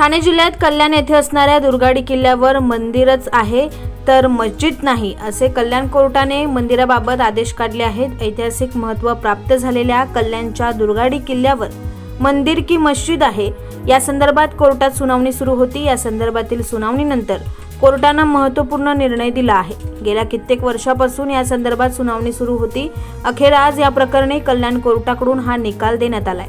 ठाणे जिल्ह्यात कल्याण येथे असणाऱ्या दुर्गाडी किल्ल्यावर मंदिरच आहे तर मस्जिद नाही असे कल्याण कोर्टाने मंदिराबाबत आदेश काढले आहेत. ऐतिहासिक महत्त्व प्राप्त झालेल्या कल्याणच्या दुर्गाडी किल्ल्यावर मंदिर की मस्जिद आहे या संदर्भात कोर्टात सुनावणी सुरू होती. या संदर्भातील सुनावणीनंतर कोर्टानं महत्त्वपूर्ण निर्णय दिला आहे. गेल्या कित्येक वर्षापासून या संदर्भात सुनावणी सुरू होती. अखेर आज या प्रकरणी कल्याण कोर्टाकडून हा निकाल देण्यात आलाय.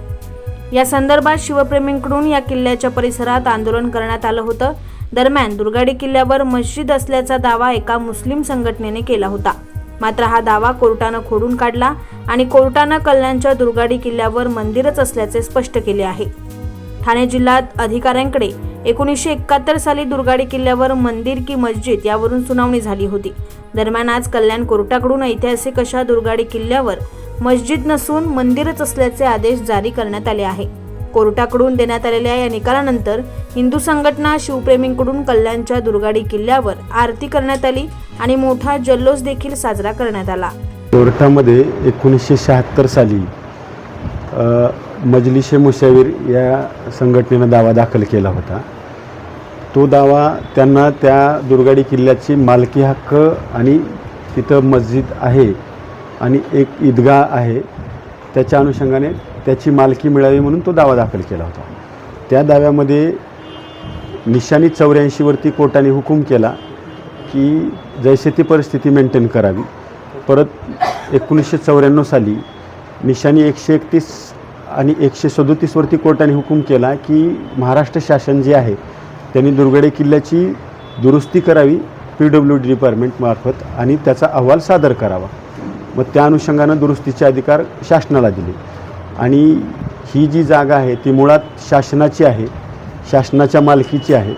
या संदर्भात शिवप्रेमींकडून या किल्ल्याच्या परिसरात आंदोलन करण्यात आलं होतं. दरम्यान दुर्गाडी किल्ल्यावर मस्जिद असल्याचा दावा एका मुस्लिम संघटनेने केला होता. मात्र हा दावा कोर्टानं खोडून काढला आणि कोर्टानं कल्याणच्या दुर्गाडी किल्ल्यावर मंदिरच असल्याचे स्पष्ट केले आहे. ठाणे जिल्ह्यात अधिकाऱ्यांकडे एकोणीसशे एकाहत्तर साली दुर्गाडी किल्ल्यावर मंदिर की मस्जिद यावरून सुनावणी झाली होती. दरम्यान आज कल्याण कोर्टाकडून ऐतिहासिक अशा दुर्गाडी किल्ल्यावर मस्जिद नसून मंदिरच असल्याचे आदेश जारी करण्यात आले आहे. कोर्टाकडून देण्यात आलेल्या या निकालानंतर हिंदू संघटना शिवप्रेमींकडून कल्याणच्या दुर्गाडी किल्ल्यावर आरती करण्यात आली आणि मोठा जल्लोष देखील साजरा करण्यात आला. कोर्टामध्ये एकोणीसशे शहात्तर साली मजलिशे मुशावीर या संघटनेनं दावा दाखल केला होता. तो दावा त्यांना त्या दुर्गाडी किल्ल्याची मालकी हक्क आणि तिथं मस्जिद आहे आणि एक ईदगाह आहे त्याच्या अनुषंगाने त्याची मालकी मिळावी म्हणून तो दावा दाखल केला होता. त्या दाव्यामध्ये निशाणी चौऱ्याऐंशीवरती कोर्टाने हुकूम केला की जैसे ती परिस्थिती मेंटेन करावी. परत एकोणीसशे चौऱ्याण्णव साली निशाणी एकशे एकतीस आणि एकशे सदोतीसवरती कोर्टाने हुकूम केला की महाराष्ट्र शासन जे आहे त्यांनी दुर्गडे किल्ल्याची दुरुस्ती करावी पी डब्ल्यू डी डिपार्टमेंटमार्फत आणि त्याचा अहवाल सादर करावा. मग त्या अनुषंगानं दुरुस्तीचे अधिकार शासनाला दिले. आणि ही जी जागा आहे ती मुळात शासनाची आहे शासनाच्या मालकीची आहे.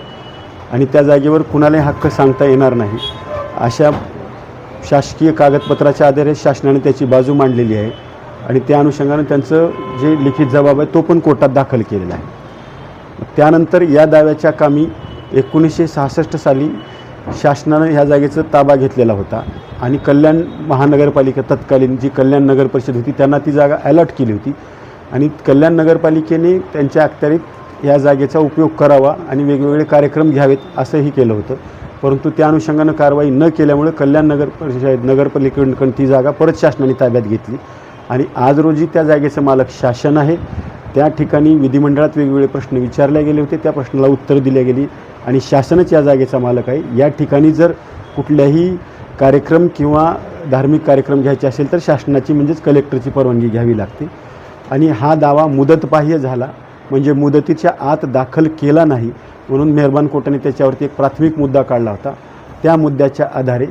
आणि त्या जागेवर कुणालाही हक्क सांगता येणार नाही. अशा शासकीय कागदपत्राच्या आधारे शासनाने त्याची बाजू मांडलेली आहे. आणि त्या अनुषंगानं त्यांचं जे लिखित जबाब आहे तो पण कोर्टात दाखल केलेला आहे. त्यानंतर या दाव्याच्या कामी एकोणीसशे सहासष्ट साली शासनानं ह्या जागेचा ताबा घेतलेला होता. आणि कल्याण महानगरपालिका तत्कालीन जी कल्याण नगर परिषद होती त्यांना ती जागा अलॉट केली होती. आणि कल्याण नगरपालिकेने त्यांच्या अखत्यारीत या जागेचा उपयोग करावा आणि वेगवेगळे कार्यक्रम घ्यावेत असंही केलं होतं. परंतु त्या अनुषंगानं कारवाई न केल्यामुळे कल्याण नगर परिषद नगरपालिकेकडून ती जागा परत शासनाने ताब्यात घेतली. आणि आज रोजी त्या जागेचं मालक शासन आहे. त्या ठिकाणी विधिमंडळात वेगवेगळे प्रश्न विचारले गेले होते. त्या प्रश्नाला उत्तर दिल्या गेली आणि शासनच या जागेचा मालक आहे. या ठिकाणी जर कुठल्याही कार्यक्रम किंवा धार्मिक कार्यक्रम घ्यायचे असेल तर शासनाची म्हणजेच कलेक्टरची परवानगी घ्यावी लागते. आणि हा दावा मुदतबाह्य झाला. म्हणजे मुदतीच्या आत दाखल केला नाही म्हणून मेहरबान कोर्टाने त्याच्यावरती एक प्राथमिक मुद्दा काढला होता. त्या मुद्द्याच्या आधारे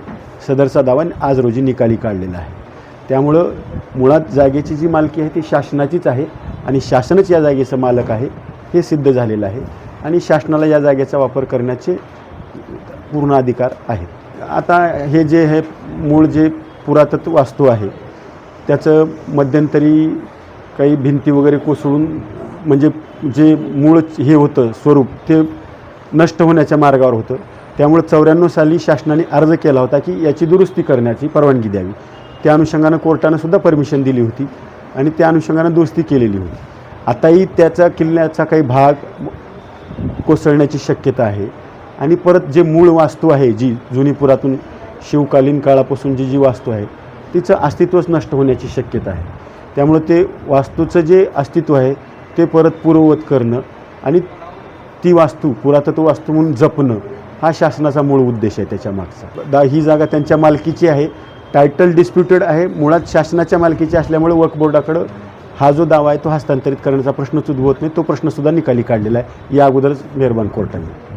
सदरचा दावा आज रोजी निकाली काढलेला आहे. त्यामुळं मुळात जागेची जी मालकी आहे ती शासनाचीच आहे. आणि शासनच या जागेचं मालक आहे हे सिद्ध झालेलं आहे. आणि शासनाला या जागेचा वापर करण्याचे पूर्ण अधिकार आहेत. आता हे जे हे मूळ जे पुरातत्व वास्तू आहे त्याचं मध्यंतरी काही भिंती वगैरे कोसळून म्हणजे जे मूळ हे होतं स्वरूप ते नष्ट होण्याच्या मार्गावर होतं. त्यामुळे चौऱ्याण्णव साली शासनाने अर्ज केला होता की याची दुरुस्ती करण्याची परवानगी द्यावी. त्या अनुषंगानं कोर्टानं सुद्धा परमिशन दिली होती. आणि त्या अनुषंगानं दुरुस्ती केलेली होती. आताही त्याचा किल्ल्याचा काही भाग कोसळण्याची शक्यता आहे. आणि परत जे मूळ वास्तू आहे जी जुनी पुरातून शिवकालीन काळापासून जी जी वास्तू आहे तिचं अस्तित्वच नष्ट होण्याची शक्यता आहे. त्यामुळं ते वास्तूचं जे अस्तित्व आहे ते परत पूर्ववत करणं आणि ती वास्तू पुरातत्व वास्तू म्हणून जपणं हा शासनाचा मूळ उद्देश आहे त्याच्या मागचा. दा ही जागा त्यांच्या मालकीची आहे. टायटल डिस्प्युटेड आहे. मुळात शासनाच्या मालकीची असल्यामुळे वक्फ बोर्डाकडं हा जो दावा आहे तो हस्तांतरित करण्याचा प्रश्नच उद्भवत नाही. तो प्रश्नसुद्धा निकाली काढलेला आहे. या अगोदरच मेहरबान कोर्टाने.